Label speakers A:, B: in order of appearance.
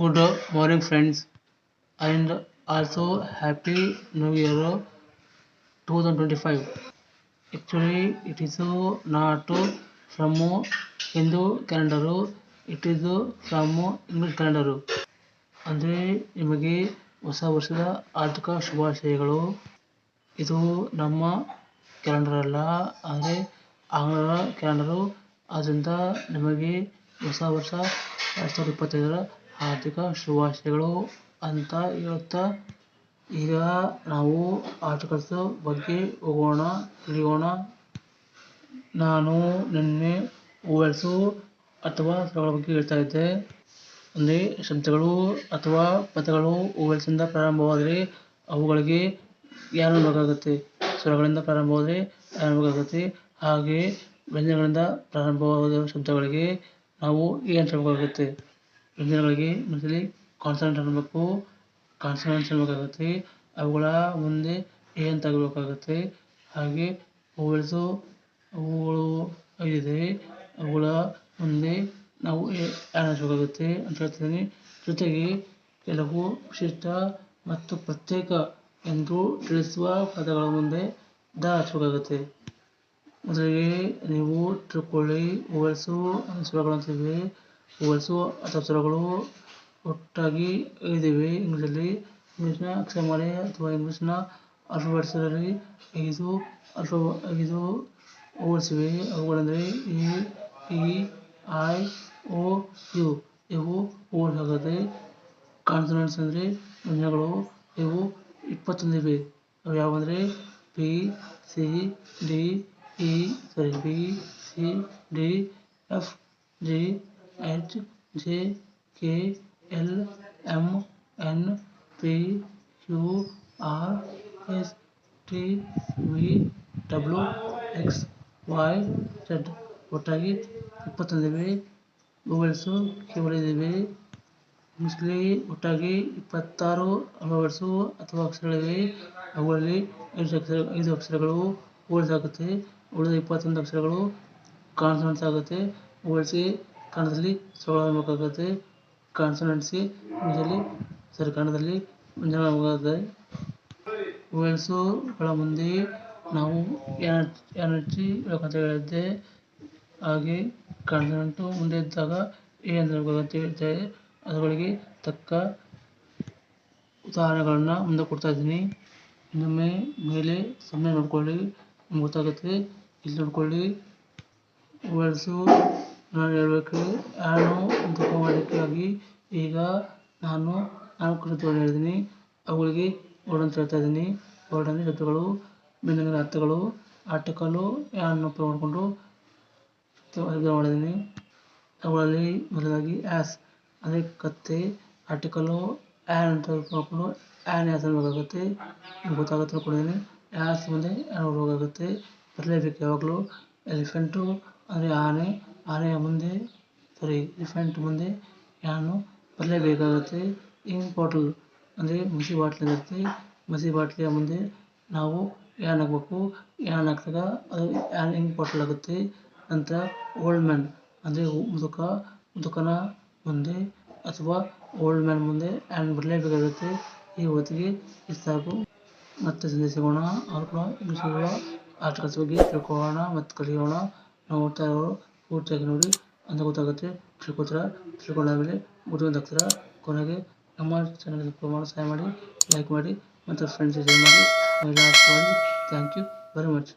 A: Good morning friends and also happy new year two thousand twenty five actually it is not from Hindu calendar it is from English calendar ಅಂದರೆ ನಿಮಗೆ ಹೊಸ ವರ್ಷದ ಆರ್ಥಿಕ ಶುಭಾಶಯಗಳು. ಇದು ನಮ್ಮ ಕ್ಯಾಲೆಂಡರ್ ಅಲ್ಲ ಆದರೆ ಆಂಗ್ಲರ ಕ್ಯಾಲೆಂಡರು ಆದ್ದರಿಂದ ನಿಮಗೆ ಹೊಸ ವರ್ಷ ಎರಡು ಸಾವಿರದ ಇಪ್ಪತ್ತೈದರ ಆರ್ಥಿಕ ಶುಭಾಶಯಗಳು ಅಂತ ಹೇಳುತ್ತಾ, ಈಗ ನಾವು ಆರ್ಟಿಕಲ್ಸ್ ಬಗ್ಗೆ ಹೋಗೋಣ, ತಿಳಿಯೋಣ. ನಾನು ನಿನ್ನೆ ಓವೆಲ್ಸು ಅಥವಾ ಸ್ಥಳಗಳ ಬಗ್ಗೆ ಹೇಳ್ತಾ ಇದ್ದೆ. ಅಂದರೆ ಶಬ್ದಗಳು ಅಥವಾ ಪದಗಳು ಓವಲ್ಸಿಂದ ಪ್ರಾರಂಭವಾದರೆ ಅವುಗಳಿಗೆ ಯಾರು ಬೇಕಾಗುತ್ತೆ ಸ್ವರಗಳಿಂದ ಪ್ರಾರಂಭವಾದರೆ ಯಾರು ಬೇಕಾಗುತ್ತೆ ಹಾಗೆ ವ್ಯಂಜನಗಳಿಂದ ಪ್ರಾರಂಭವಾದ ಶಬ್ದಗಳಿಗೆ ನಾವು ಏನು ಹೇಳಬೇಕಾಗುತ್ತೆ? ವ್ಯಂಜನಗಳಿಗೆ ಮೊದಲೇ ಕಾನ್ಸನೆಂಟ್ ಅನ್ನಬೇಕು ಕಾನ್ಸನೆಂಟ್ಸ್ ಅನ್ನಬೇಕಾಗುತ್ತೆ ಅವುಗಳ ಮುಂದೆ ಎ ಅಂತ ಆಗಬೇಕಾಗುತ್ತೆ ಹಾಗೆ ಓವೆಲ್ಸು ಅವುಗಳು ಇದೆ ಅವುಗಳ ಮುಂದೆ ನಾವು ಅನ್ನಿಸ್ಬೇಕಾಗುತ್ತೆ ಅಂತ ಹೇಳ್ತೀನಿ ಜೊತೆಗೆ ಕೆಲವು ವಿಶಿಷ್ಟ ಮತ್ತು ಪ್ರತ್ಯೇಕ ಎಂದು ತಿಳಿಸುವ ಪದಗಳ ಮುಂದೆ ದ ಹಚ್ಚಬೇಕಾಗುತ್ತೆ ಮೊದಲಿಗೆ ನೀವು ತಿಳ್ಕೊಳ್ಳಿ ಓವೆಲ್ಸು ಸ್ವರಗಳು ಅಂತಿವೆ ಓವೆಲ್ಸು ಒಟ್ಟಾಗಿ ಇದಿವೆ ಇಂಗ್ಲೀಷಲ್ಲಿ ಇಂಗ್ಲೀಷ್ನ ಅಕ್ಷರಮಾಲೆ ಅಥವಾ ಇಂಗ್ಲೀಷ್ನ ಆಲ್ಫಾಬೆಟ್ಸಲ್ಲಿ ಐದು ಅಲ್ಫಾ ಐದು ಹೋಲಿಸಿವೆ ಅವುಗಳೆಂದರೆ A E I, O, U. ಇವು ಆಗುತ್ತೆ ಕಾನ್ಸನೆಂಟ್ಸ್ ಅಂದರೆ ವ್ಯಂಜನಗಳು ಇವು ಇಪ್ಪತ್ತೊಂದಿವೆ. ಅವು ಯಾವಂದರೆ P C, D, E, sorry. B, C, D, F, G H J K L M N P Q R S T V W X Y Z ಒಟ್ಟಾಗಿ ಇಪ್ಪತ್ತೊಂದಿವೆ ಓವೆಲ್ಸು ಕೇವಲ ಇದಿವೆ ಇಂಗ್ಲೀಷಲ್ಲಿ ಒಟ್ಟಾಗಿ ಇಪ್ಪತ್ತಾರು ಆಲ್ಫಾಬೆಟ್ಸು ಅಥವಾ ಅಕ್ಷರಗಳಿವೆ ಅವುಗಳಲ್ಲಿ ಐದು ಅಕ್ಷರ ಐದು ಅಕ್ಷರಗಳು ಓವೆಲ್ಸ್ ಆಗುತ್ತೆ ಉಳಿದ ಇಪ್ಪತ್ತೊಂದು ಅಕ್ಷರಗಳು ಕಾನ್ಸನೆಂಟ್ಸ್ ಆಗುತ್ತೆ ಓವೆಲ್ಸ್ಗೆ ಕನ್ನಡದಲ್ಲಿ ಸ್ವರಗಳು ಬೇಕಾಗುತ್ತೆ ಕಾನ್ಸನೆಂಟ್ಸ್ಗೆ ಇಂಗ್ಲೀಷಲ್ಲಿ ಸಾರಿ ಕನ್ನಡದಲ್ಲಿ ಓವೆಲ್ಸುಗಳ ಮುಂದೆ ನಾವು ಎನರ್ಜಿ ಅಂತ ಹೇಳಿದ್ದೆ. ಹಾಗೆ ಕಾನ್ಸನೆಂಟು ಮುಂದೆ ಇದ್ದಾಗ ಎ ಅಂತ ಹೇಳಿದ್ದೆ. ಅವುಗಳಿಗೆ ತಕ್ಕ ಉದಾಹರಣೆಗಳನ್ನು ಮುಂದೆ ಕೊಡ್ತಾ ಇದ್ದೀನಿ. ಇನ್ನೊಮ್ಮೆ ಮೇಲೆ ಸುಮ್ಮನೆ ನೋಡ್ಕೊಳ್ಳಿ ಗೊತ್ತಾಗುತ್ತೆ. ಇಲ್ಲಿ ನೋಡ್ಕೊಳ್ಳಿ. ಓವೆಲ್ಸು ನಾನು ಹೇಳಬೇಕು ನಾನು ದುಃಖ ಮಾಡೋಕ್ಕಾಗಿ ಈಗ ನಾನು ನಾನು ಶಬ್ದಗಳನ್ನು ಹೇಳಿದ್ದೀನಿ. ಅವುಗಳಿಗೆ ವರ್ಡ್ ಅಂತ ಹೇಳ್ತಾ ಇದ್ದೀನಿ. ವರ್ಡ್ ಅಂದರೆ ಶಬ್ದಗಳು ಭಿನ್ನ ಭಿನ್ನ ಅರ್ಥಗಳು ಆರ್ಟಿಕಲ್ಲು ಯಾನ್ ಉಪಯೋಗ ಮಾಡಿಕೊಂಡು ಮಾಡಿದ್ದೀನಿ. ಅವುಗಳಲ್ಲಿ ಮೊದಲಾಗಿ ಆ್ಯಸ್ ಅಂದರೆ ಕತ್ತೆ ಆರ್ಟಿಕಲ್ಲು ಆ್ಯನ್ ಅಂತ ಮಾಡಿಕೊಂಡು ಆ್ಯನ್ ಯಾಸ್ ನಿಮ್ಗೆ ಗೊತ್ತಾಗುತ್ತೆ ಕೊಡಿದ್ದೀನಿ ಆ್ಯಸ್ ಮುಂದೆ ಆ್ಯನ್ ಹೋಗಬೇಕಾಗುತ್ತೆ ಬರಲೇಬೇಕು ಯಾವಾಗಲೂ. ಎಲಿಫೆಂಟು ಅಂದರೆ ಆನೆ ಆನೆಯ ಮುಂದೆ ಸಾರಿ ಎಲಿಫೆಂಟ್ ಮುಂದೆ ಯಾನು ಬರಲೇಬೇಕಾಗುತ್ತೆ ಇಂಕ್ ಬಾಟಲ್ ಅಂದರೆ ಮಸಿ ಬಾಟ್ಲಿ ಇರುತ್ತೆ. ಮಸಿ ಬಾಟ್ಲಿಯ ಮುಂದೆ ನಾವು ಯಾನ್ ಹಾಕಬೇಕು? ಯಾನ್ ಹಾಕಿದಾಗ ಅದು ಯಾನ್ ಇಂಕ್ ಬಾಟಲ್ ಆಗುತ್ತೆ. ನಂತರ ಓಲ್ಡ್ ಮ್ಯಾನ್ ಅಂದರೆ ಮುದುಕ, ಮುದುಕನ ಮುಂದೆ ಅಥವಾ ಓಲ್ಡ್ ಮ್ಯಾನ್ ಮುಂದೆ ಯಾನ್ ಬರಲೇಬೇಕಾಗುತ್ತೆ ಈ ಹೊತ್ತಿಗೆ ಇಷ್ಟಾಗು ಮತ್ತೆ ಸಿಗೋಣ ಅವ್ರು ಕೂಡ ಇಂಗ್ಲೀಷ್ ಆಟಗಳ ಬಗ್ಗೆ ತಿಳ್ಕೊಳ್ಳೋಣ ಮತ್ತು ಕಲಿಯೋಣ. ನೋಡ್ತಾ ಇರೋರು ಪೂರ್ತಿಯಾಗಿ ನೋಡಿ ಅಂತ ಗೊತ್ತಾಗುತ್ತೆ. ತಿಳ್ಕೊತೀರ ತಿಳ್ಕೊಂಡಾದ್ಮೇಲೆ ಬುದ್ಧಿವಂತ ಆಗ್ತೀರ? ಕೊನೆಗೆ ನಮ್ಮ ಚಾನಲ್ ಪ್ರಮಾಣ ಸಹಾಯ ಮಾಡಿ ಲೈಕ್ ಮಾಡಿ, ಮತ್ತು ಫ್ರೆಂಡ್ಸ್ ಶೇರ್ ಮಾಡಿ ಥ್ಯಾಂಕ್ ಯು ವೆರಿ ಮಚ್